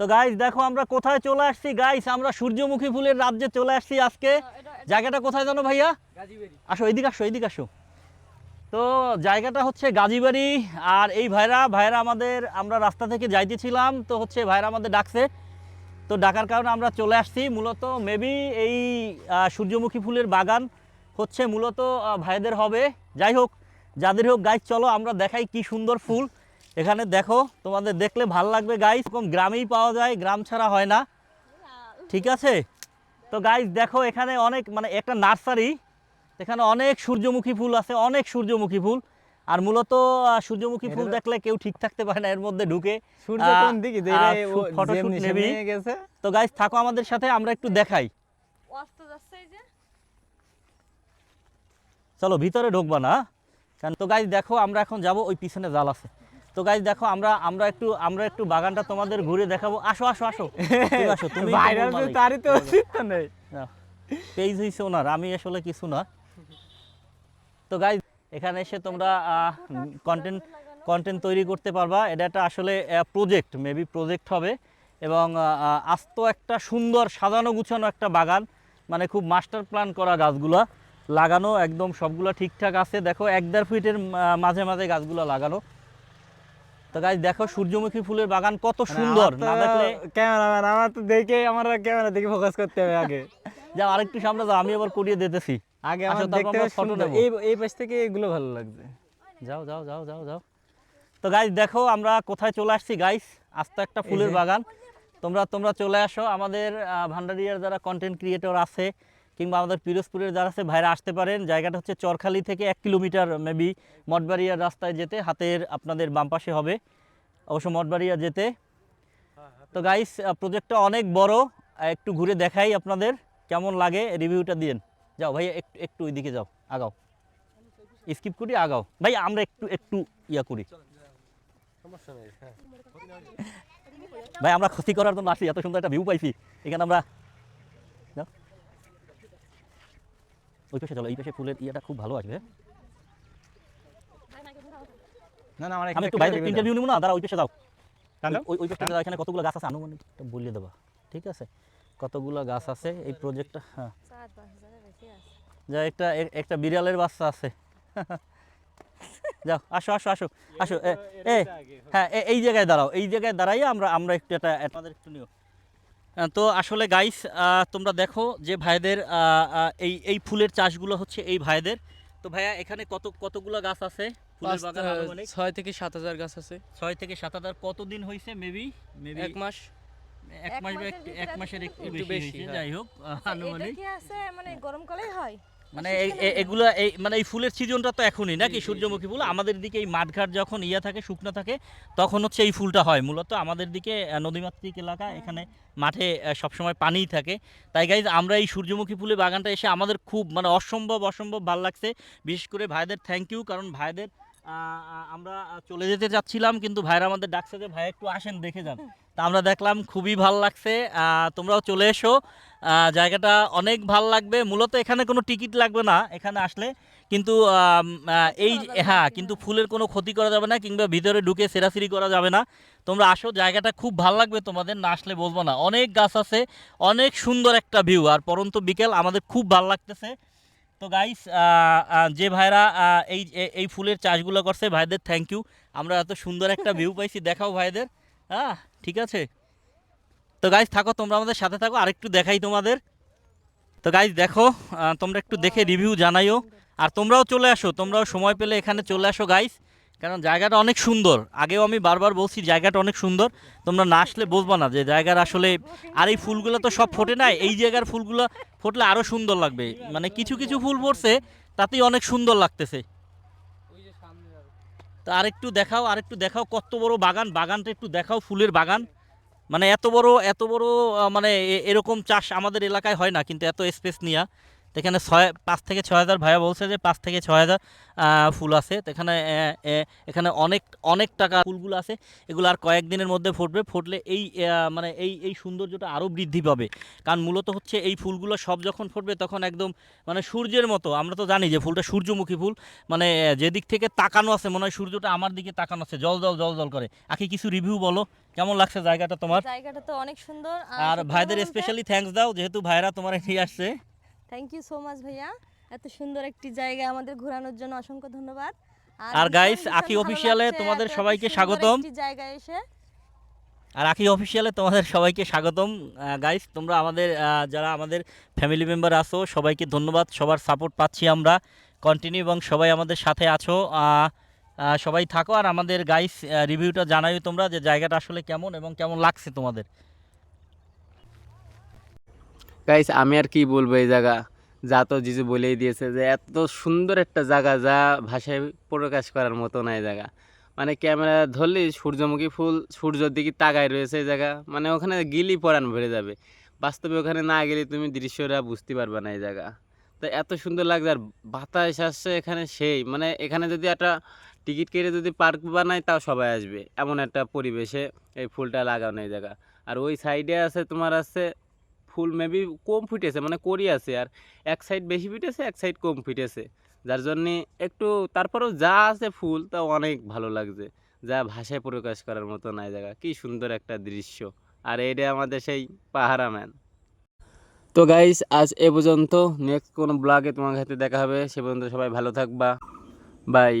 তো গাইস দেখো আমরা কোথায় চলে আসছি? গাইস আমরা সূর্যমুখী ফুলের রাজ্যে চলে আসছি আজকে। জায়গাটা কোথায় জানো ভাইয়া? আসো এইদিকে আসো এইদিকে আসো। তো জায়গাটা হচ্ছে গাজীবাড়ি আর এই ভাইরা ভাইরা আমাদের আমরা রাস্তা থেকে যাইতেছিলাম তো হচ্ছে ভাইরা আমাদের ডাকছে। তো ডাকার কারণে আমরা চলে আসছি। মূলত মেবি এই সূর্যমুখী ফুলের বাগান হচ্ছে মূলত ভাইদের হবে। যাই হোক যাদের হোক গাইজ চলো আমরা দেখাই কি সুন্দর ফুল। এখানে দেখো তোমাদের দেখলে ভালো লাগবে গাইজ এরকম গ্রামেই পাওয়া যায় গ্রাম ছাড়া হয় না। ঠিক আছে? তো গাইজ দেখো এখানে অনেক মানে একটা নার্সারি। এখানে অনেক সূর্যমুখী ফুল আছে অনেক সূর্যমুখী ফুল। আর মূলত সূর্যমুখী ফুল দেখলে কেউ ঠিক থাকতে পারে না এর মধ্যে ঢুকে। সূর্য কোন দিকে? নেবি। তো গাইজ থাকো আমাদের সাথে আমরা একটু দেখাই। অস্ত যাচ্ছে যে। চলো ভিতরে ঢুকবা না। কারণ তো গাইজ দেখো আমরা এখন যাব ওই পিছনে জাল আছে। তো গাইজ দেখো আমরা আমরা একটু আমরা একটু বাগানটা তোমাদের ঘুরে দেখাবো। আসো আসো আসো। তুমি আসো তুমি ভাইরাল তো তারই তো অস্তিত্ব নেই। পেজ হয়েছে ওনার আমি আসলে কিছু না। তো গাইজ এখানে এসে তোমরা কন্টেন্ট কন্টেন্ট তৈরি করতে পারবা। এটা একটা আসলে প্রজেক্ট মেবি প্রজেক্ট হবে। এবং আস্ত একটা সুন্দর সাজানো গুছানো একটা বাগান। মানে খুব মাস্টার প্ল্যান করা গাছগুলা লাগানো একদম সবগুলো ঠিকঠাক আছে। দেখো এক দেড় ফিটের মাঝে মাঝে গাছগুলো লাগানো। তো গাইজ দেখো সূর্যমুখী ফুলের বাগান কত সুন্দর। না দেখলে ক্যামেরাম্যান আমার তো দেখে আমার ক্যামেরা দেখে ফোকাস করতে হবে আগে। যাও আরেকটু সামনে যাও আমি আবার করিয়ে দিতেছি। আগে আমার দেখতে সুন্দর। নেব। এই এই পাশ থেকে এগুলো ভালো লাগছে। যাও যাও যাও যাও যাও। তো গাইস দেখো আমরা কোথায় চলে আসছি গাইস আস্তে একটা ফুলের বাগান। তোমরা তোমরা চলে আসো। আমাদের ভান্ডারিয়ার যারা কন্টেন্ট ক্রিয়েটর আছে কিংবা আমাদের পিরোজপুরের যারা আছে ভাইরা আসতে পারেন। জায়গাটা হচ্ছে চরখালি থেকে এক কিলোমিটার মেবি মঠবাড়িয়ার রাস্তায় যেতে হাতের আপনাদের বাম পাশে হবে। অবশ্য মঠবাড়িয়া যেতে। তো গাইস প্রজেক্টটা অনেক বড়। একটু ঘুরে দেখাই আপনাদের কেমন লাগে রিভিউটা দিন যাও ভাই একটু একটু ওইদিকে যাও আগাও। স্কিপ করি আগাও। ভাই আমরা একটু একটু ইয়া করি। ভাই আমরা ক্ষতি করার জন্য আসি এত সুন্দর একটা ভিউ পাইছি। এখানে আমরা যাও। ওই পাশে চলো এই পাশে ফুলের ইয়েটা খুব ভালো আসবে। না না আমার আমি একটু বাইরে ইন্টারভিউ নিব না দাঁড়া ওই পাশে যাও। ওই ওই পাশে এখানে কতগুলো গাছ আছে? আনুমানিক একটা বলে দেবা। ঠিক আছে? কতগুলো গাছ আছে? এই প্রজেক্টটা হ্যাঁ। যা একটা একটা বিড়ালের বাচ্চা আছে। যাও আসো আসো আসো আসো এ হ্যাঁ এই জায়গায় দাঁড়াও এই জায়গায় দাঁড়াই আমরা আমরা একটু এটা আমাদের একটু নিও। তো আসলে গাইস তোমরা দেখো যে ভাইদের এই এই ফুলের চাষগুলো হচ্ছে এই ভাইদের। তো ভাইয়া এখানে কত কতগুলো গাছ আছে? ফুলের বাগান আনুমানিক? ছয় থেকে সাত হাজার গাছ আছে। ছয় থেকে সাত হাজার। কতদিন হয়েছে মেবি মেবি এক মাস। এক মাস এক মাসের? একটু বেশি হ্যাঁ। যাই হোক আনুমানিক। আছে? মানে গরমকালেই হয়? মানে এগুলা এই মানে এই ফুলের সিজনটা তো এখনই নাকি সূর্যমুখী ফুল? আমাদের দিকে এই মাঠঘাট যখন ইয়া থাকে শুকনো থাকে তখন হচ্ছে এই ফুলটা হয় মূলত। আমাদের দিকে নদীমাতৃক এলাকা এখানে মাঠে সবসময় পানিই থাকে। তাই গাইজ আমরা এই সূর্যমুখী ফুলের বাগানটা এসে আমাদের খুব মানে অসম্ভব অসম্ভব ভালো লাগছে। বিশেষ করে ভাইদের থ্যাংক ইউ কারণ ভাইদের আমরা চলে যেতে চাচ্ছিলাম কিন্তু ভাইরা আমাদের ডাকছে যে ভাই একটু আসেন দেখে যান। তা আমরা দেখলাম খুবই ভালো লাগছে। তোমরাও চলে এসো। জায়গাটা অনেক ভালো লাগবে। মূলত এখানে কোনো টিকিট লাগবে না এখানে আসলে। কিন্তু এই হ্যাঁ কিন্তু ফুলের কোনো ক্ষতি করা যাবে না কিংবা ভিতরে ঢুকে সেরাসিরি করা যাবে না। তোমরা আসো জায়গাটা খুব ভালো লাগবে তোমাদের না আসলে বলব না। অনেক গাছ আছে অনেক সুন্দর একটা ভিউ। আর পরন্ত বিকেল আমাদের খুব ভালো লাগতেছে। তো গাইস যে ভাইরা এই এই ফুলের চাষগুলো করছে ভাইদের থ্যাংক ইউ আমরা এত সুন্দর একটা ভিউ পাইছি দেখাও ভাইদের। হ্যাঁ ঠিক আছে? তো গাইস থাকো তোমরা আমাদের সাথে থাকো আরেকটু দেখাই তোমাদের। তো গাইস দেখো তোমরা একটু দেখে রিভিউ জানাইও। আর তোমরাও চলে আসো তোমরাও সময় পেলে এখানে চলে আসো গাইজ কারণ জায়গাটা অনেক সুন্দর। আগেও আমি বারবার বলছি জায়গাটা অনেক সুন্দর, তোমরা না আসলে বুঝব না যে জায়গার আসলে আর এই ফুলগুলো তো সব ফোটে না, এই জায়গার ফুলগুলো ফুটলে আরও সুন্দর লাগবে। মানে কিছু কিছু ফুল পড়ছে, তাতেই অনেক সুন্দর লাগতেছে। তো আরেকটু দেখাও আরেকটু দেখাও কত বড় বাগান, বাগানটা একটু দেখাও ফুলের বাগান। মানে এত বড় এত বড় মানে এরকম চাষ আমাদের এলাকায় হয় না, কিন্তু এত স্পেস নিয়া। তো এখানে ছয় পাঁচ থেকে ছয় হাজার ভাইয়া বলছে যে পাঁচ থেকে ছয় হাজার ফুল আছে। তো এখানে এখানে অনেক অনেক টাকা ফুলগুলো আছে। এগুলো আর কয়েকদিনের মধ্যে ফুটবে। ফুটলে এই মানে এই এই সৌন্দর্যটা আরও বৃদ্ধি পাবে। কারণ মূলত হচ্ছে এই ফুলগুলো সব যখন ফুটবে তখন একদম মানে সূর্যের মতো। আমরা তো জানি যে ফুলটা সূর্যমুখী ফুল। মানে যেদিক থেকে তাকানো আছে মনে হয় সূর্যটা আমার দিকে তাকানো আছে। জল জল জল জল করে। আখি কিছু রিভিউ বলো। কেমন লাগছে জায়গাটা তোমার? জায়গাটা তো অনেক সুন্দর। আর ভাইদের স্পেশালি থ্যাঙ্কস দাও যেহেতু ভাইরা তোমার নিয়ে আসছে। থ্যাংক ইউ সো মাচ ভাইয়া। এত সুন্দর একটি জায়গা আমাদের ঘোরানোর জন্য অসংখ্য ধন্যবাদ। আর গাইস আকি ভালো তোমাদের সবাইকে স্বাগতম। জায়গায় এসে। আর আখি অফিসিয়ালে তোমাদের সবাইকে স্বাগতম। গাইস তোমরা আমাদের যারা আমাদের ফ্যামিলি মেম্বার আছো সবাইকে ধন্যবাদ। সবার সাপোর্ট পাচ্ছি আমরা। কন্টিনিউ এবং সবাই আমাদের সাথে আছো। সবাই থাকো। আর আমাদের গাইস রিভিউটা জানাই তোমরা যে জায়গাটা আসলে কেমন এবং কেমন লাগছে তোমাদের। গাইস আমি আর কি বলব এই জায়গা? যা তো জিজু বলেই দিয়েছে যে, এত সুন্দর একটা জায়গা যা ভাষায় প্রকাশ করার মতো না এই জায়গা। মানে ক্যামেরা ধরলে সূর্যমুখী ফুল সূর্যের দিকে তাকায় রয়েছে এই জায়গা। মানে ওখানে গিলি পরান ভরে যাবে। বাস্তবে ওখানে না গেলে তুমি দৃশ্যটা বুঝতে পারবে না এই জায়গা। তো এত সুন্দর লাগছে আর বাতাস আসছে এখানে সেই। মানে এখানে যদি একটা টিকিট কেটে যদি পার্ক বানায়, তাও সবাই আসবে। এমন একটা পরিবেশে এই ফুলটা লাগানো এই জায়গা। আর ওই সাইডে আছে, তোমার আছে ফুল মেবি কম ফুটেছে মানে করি আছে, আর এক সাইড বেশি ফুটেছে, এক সাইড কম ফুটেছে। যার জন্যে একটু, তারপরেও যা আছে ফুল, তা অনেক ভালো লাগছে। যা ভাষায় প্রকাশ করার মতো নাই জায়গা, কি সুন্দর একটা দৃশ্য। আর এটা আমাদের সেই পাহারা ম্যান তো গাইস আজ এ পর্যন্ত। নেক্সট কোনো ব্লগে তোমার সাথে দেখা হবে। সে পর্যন্ত সবাই ভালো থাকবা। বাই